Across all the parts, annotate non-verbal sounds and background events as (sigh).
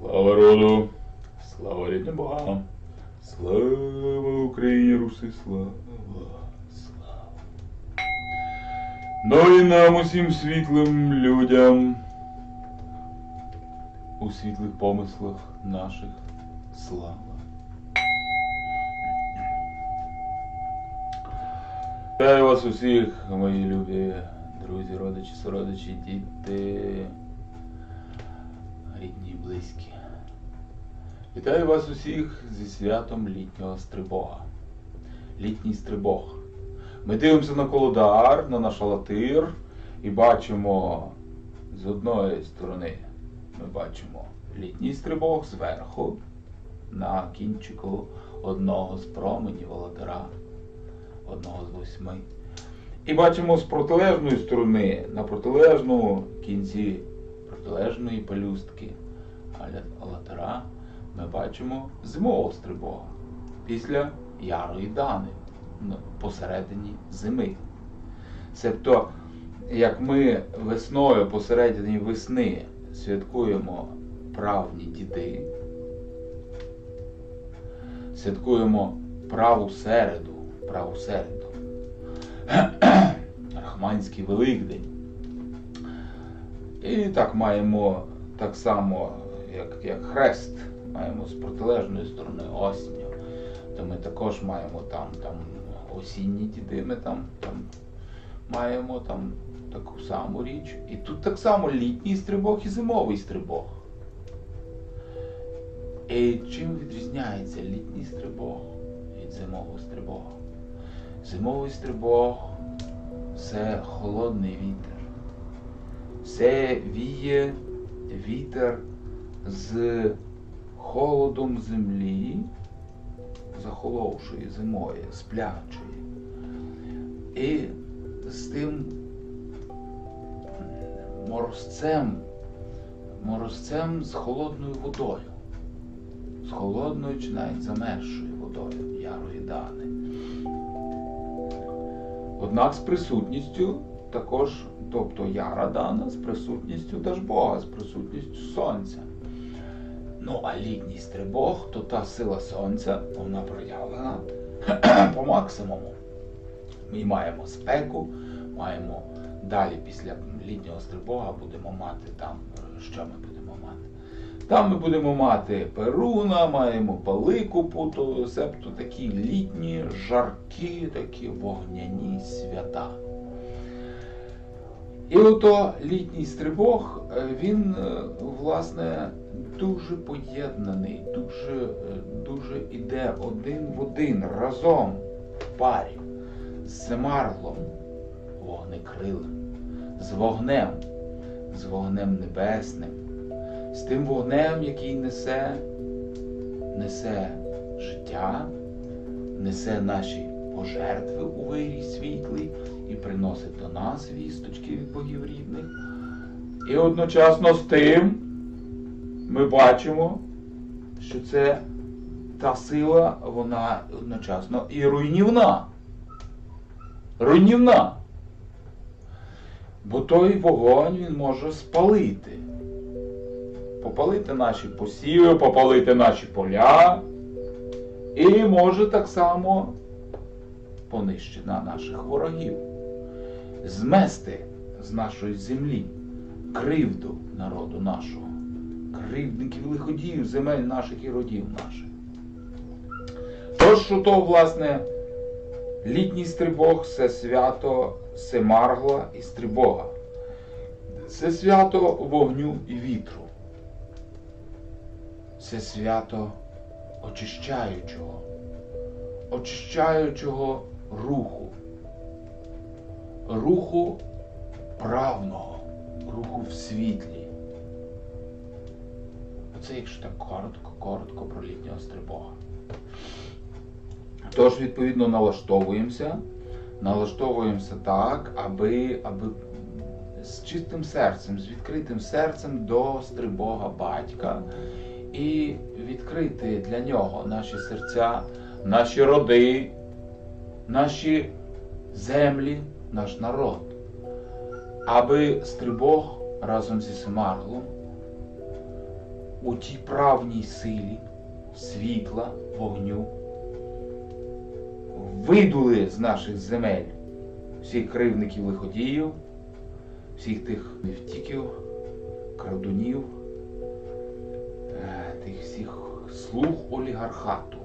Слава роду, слава рідним богам, слава Україні, Руси, слава, слава. Ну і нам усім світлим людям у світлих помислах наших слава. Вітаю вас усіх, мої любі друзі, родичі, сородичі, діти, близькі. Вітаю вас усіх зі святом літнього стрибога. Літній стрибог. Ми дивимося на колодар, на наш алатир і бачимо з одної сторони ми бачимо літній стрибог зверху на кінчику одного з променів алатира, одного з восьми. І бачимо з протилежної сторони, на протилежному кінці протилежної пелюстки аля- алатира ми бачимо зимового стрибога після ярої дани посередині зими. Себто, як ми весною посередині весни святкуємо правні діди, святкуємо праву середу, праву середу, (clears throat) Рахманський Великдень. І так маємо так само, як, як хрест, маємо з протилежної сторони осінню. То ми також маємо там, там осінні діди, ми там, там маємо там таку саму річ. І тут так само літній стрибок і зимовий стрибок. І чим відрізняється літній стрибог від зимового стрибога? Зимовий стрибог це холодний вітер. Це віє вітер з холодом землі, захоловшої зимою, сплячої. І з тим морозцем, морозцем з холодною водою. З холодною чи навіть замерзшою водою ярої дани. Однак з присутністю також, тобто яра дана з присутністю Дажбога, з присутністю сонця. Ну, а літній стрибог, то та сила сонця, вона проявлена (clears throat) по максимуму. Ми маємо спеку, маємо далі після літнього стрибога будемо мати там, що ми будемо мати? Там ми будемо мати перуна, маємо паликупу, то себто такі літні, жаркі, такі вогняні свята. І ото літній стрибог, е, він, е, власне, дуже поєднаний, дуже, е, дуже іде один в один разом в парі з Семарлом, вогнекрилим, з вогнем, з вогнем небесним, з тим вогнем, який несе, несе життя, несе наші пожертви у вирі світлий і приносить до нас вісточки від богів рідних. І одночасно з тим ми бачимо, що це та сила, вона одночасно і руйнівна. Руйнівна. Бо той вогонь він може спалити. Попалити наші посіви, попалити наші поля. І може так само понищити наших ворогів, змести з нашої землі кривду народу нашого, кривдників лиходіїв, земель наших і родів наших. Тож, що то, власне, літній стрибог це свято Семаргла і Стрибога. Це свято вогню і вітру. Це свято очищаючого, очищаючого руху, руху правного, руху в світлі. Оце якщо так коротко, коротко про літнього стрибога. Тож, відповідно, налаштовуємося, налаштовуємося так, аби, аби з чистим серцем, з відкритим серцем до стрибога батька і відкрити для нього наші серця, наші роди, наші землі, наш народ, аби стрибог разом зі Семарлом у тій правній силі світла, вогню. Видули з наших земель всіх кривників лиходіїв, всіх тих невтіків, крадунів, е, тих всіх слуг олігархату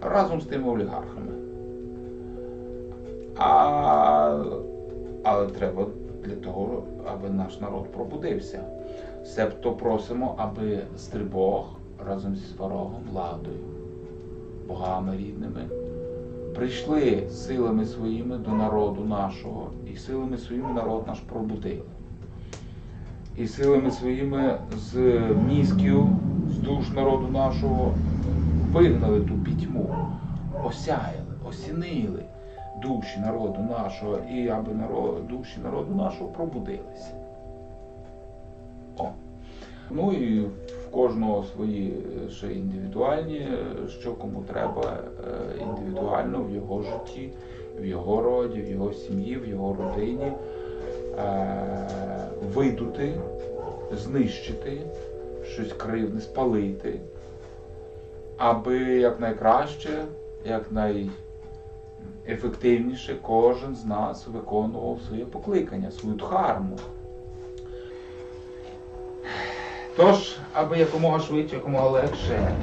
разом з тими олігархами. А, але треба для того, аби наш народ пробудився. Себто просимо, аби Стрибог разом зі Сварогом, владою, богами рідними, прийшли силами своїми до народу нашого, і силами своїми народ наш пробудили. І силами своїми з мізків, з душ народу нашого вигнали ту пітьму, осяяли, осінили душі народу нашого, і аби народ, душі народу нашого пробудилися. О. Ну і в кожного свої е, ще індивідуальні, е, що кому треба е, індивідуально в його житті, в його роді, в його сім'ї, в його родині видути, знищити, щось кривне, спалити, аби якнайкраще, якнайефективніше кожен з нас виконував своє покликання, свою дхарму. Тож, аби якомога швидше, якомога легше.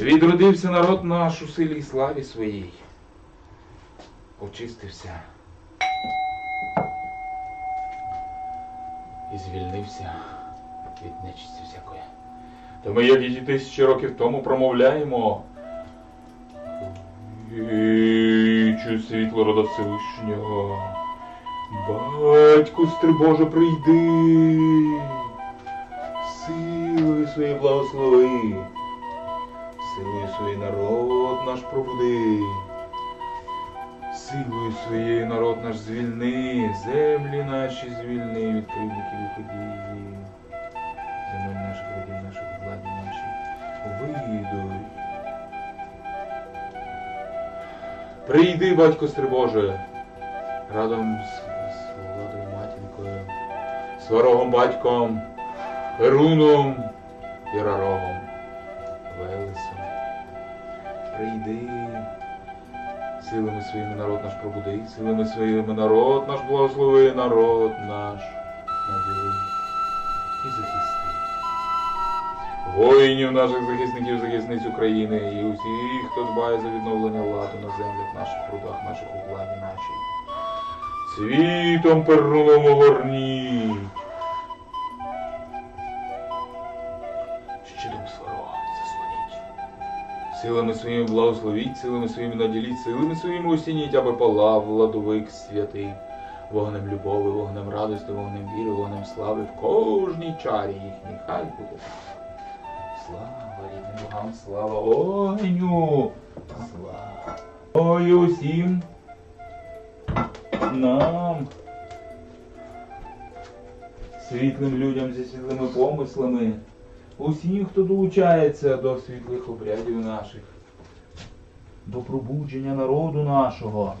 Відродився народ наш у силі і славі своїй. Очистився. І звільнився від нечисті всякої. То ми, як і тисячі років тому, промовляємо. Вічу світло рода Всевишнього. Батьку стрибоже, прийди. Силою своєї благослови. Силою своєї народ наш пробуди. Силою своєю народ наш звільни, землі наші звільни від кривдиків і події. Земель наших родів наших владі наші. Вийдуй. Прийди, батько Стрибоже, разом з, з владою матінкою, сварогом батьком, Перуном і Рарогом, Велесом. Прийди, силами своїми народ наш пробуди, силами своїми народ наш благослови, народ наш наділи і захисти. Воїнів наших захисників, захисниць України і усіх, хто дбає за відновлення ладу на землях наших рудах, наших у владі нашій. Світом перуном огорніть. Щитом сварога заслоніть. Силами своїми благословіть, силами своїми наділіть, силами своїми осініть, аби палав владовик святий. Вогнем любові, вогнем радості, вогнем віри, вогнем слави в кожній чарі їхній. Хай буде. Слава рідним богам, слава огню! Слава! Ой усім нам, світлим людям зі світлими помислами, усім, хто долучається до світлих обрядів наших, до пробудження народу нашого.